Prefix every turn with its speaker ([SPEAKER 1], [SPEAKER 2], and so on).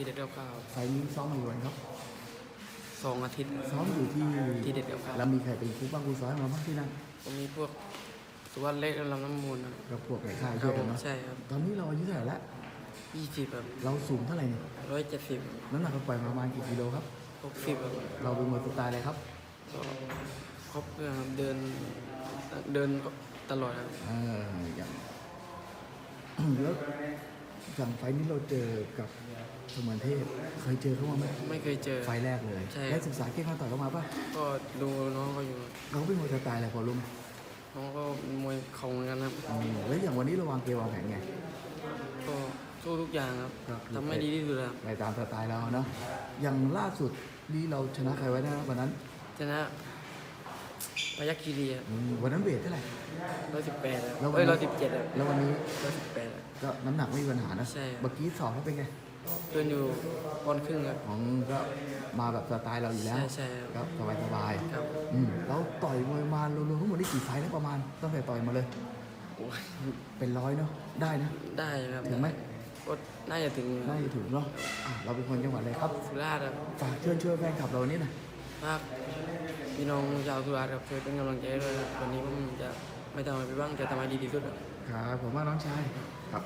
[SPEAKER 1] ทีเด็ดเก้าเก้า
[SPEAKER 2] ไฟล์นี้ซ้อมมาอยู่วันครับ
[SPEAKER 1] สองอาทิตย์
[SPEAKER 2] ซ้อมอยู่ที่
[SPEAKER 1] ที่เด็ดเก้าเก้า
[SPEAKER 2] แล้วมีใครเป็นครูบ้างครูสอนเราบ้างที่นั่น
[SPEAKER 1] ผมมีพวกสุวรรณเล็กและลำน้ำมูลครับ
[SPEAKER 2] กับพวกในค่าย
[SPEAKER 1] ค
[SPEAKER 2] ช่
[SPEAKER 1] รั
[SPEAKER 2] ว
[SPEAKER 1] บ
[SPEAKER 2] ย
[SPEAKER 1] ผ
[SPEAKER 2] กัน
[SPEAKER 1] ม
[SPEAKER 2] เนาะ
[SPEAKER 1] ใช่ครับ
[SPEAKER 2] ตอนนี้เราอายุเท่าไหร่แล้ว
[SPEAKER 1] ยี่สิบแบบ
[SPEAKER 2] เราสูงเท่าไหร่เนี่ย
[SPEAKER 1] ร้อยเจ็ดสิบ
[SPEAKER 2] น้ำหนักเราปล่อยมาประมาณกี่กิโลครับ
[SPEAKER 1] หกสิบแบบ
[SPEAKER 2] เราเป็นมวยสไตล์อะไรครับ
[SPEAKER 1] ก็ครบเครื่องครับเดินเดินตลอดครับ
[SPEAKER 2] เอออย่างแล้ว อย่างไฟล์นี้เราเจอกับเสมือนเทพเคยเจอเขามาไหม
[SPEAKER 1] ไม่เคยเจอ
[SPEAKER 2] ไฟล์แรกเลย
[SPEAKER 1] ใช่
[SPEAKER 2] ได้ศึกษาเก่งเขาต่อยเขามาป่ะ
[SPEAKER 1] ก็ดูน้องเขาอยู่
[SPEAKER 2] เราเป็นมวยสไตล์อะไรพอรู้ไหม
[SPEAKER 1] น้องก็มวยเข่าเหมือนกันครับ
[SPEAKER 2] อืมแล้วอย่างวันนี้เราวางเกมวางแผนไง
[SPEAKER 1] ก็สู้ทุกอย่างครับ
[SPEAKER 2] ครับ
[SPEAKER 1] ทำให้ดีที่สุดครับ
[SPEAKER 2] ไปตามสไตล์เราเนาะอย่างล่าสุดนี่เราชนะใครไว้นะวันนั้น
[SPEAKER 1] ชนะ พยัคฆ์คีรี
[SPEAKER 2] อืมวันนั้นเวทเท่าไหร่
[SPEAKER 1] ร้อยสิบแปด
[SPEAKER 2] แล้ววัน
[SPEAKER 1] เอ้ย
[SPEAKER 2] นี้
[SPEAKER 1] ร้อยสิบเจ็ด
[SPEAKER 2] แล้ววันนี้
[SPEAKER 1] ร้อยสิบแปด
[SPEAKER 2] ก็น้ำหนักไม่มีปัญหานะ
[SPEAKER 1] ใช่ครับ
[SPEAKER 2] เมื่อกี้สอบเขาเป็นไง
[SPEAKER 1] เดินอยู่ปอนด์ครึ่งครับ
[SPEAKER 2] ของก็มาแบบสไตล์เราอยู่แล้ว
[SPEAKER 1] ใช่ใช่ครับ
[SPEAKER 2] ก็สบายสบาย
[SPEAKER 1] ครับ
[SPEAKER 2] ๆอืมเราต่อยมวยมารวมๆทั้งหมดนี่กี่ไฟล์แล้วประมาณตั้งแต่ต่อยมาเลย
[SPEAKER 1] โอ้ย
[SPEAKER 2] เป็นร้อยเนาะได้นะ
[SPEAKER 1] ได้ครับ
[SPEAKER 2] ถึงไหม
[SPEAKER 1] ก็น่าจะถึง
[SPEAKER 2] น่าจะถึงเนาะอะเราเป็นคนจังหวัดอะไรครับ
[SPEAKER 1] สุราษฎร์ครับ
[SPEAKER 2] ฝากเชิญช่วยแฟนคลับเรานี่นะ
[SPEAKER 1] ภาค พี่น้องชาวสุราษฎร์ครับช่วยเป็นกำลังใจด้วยครับวันนี้ผมจะไม่ทำอะไรไปบ้างจะทำให้ดีที่สุดครับ
[SPEAKER 2] ครับผมว่าน้องชาย
[SPEAKER 1] ครับ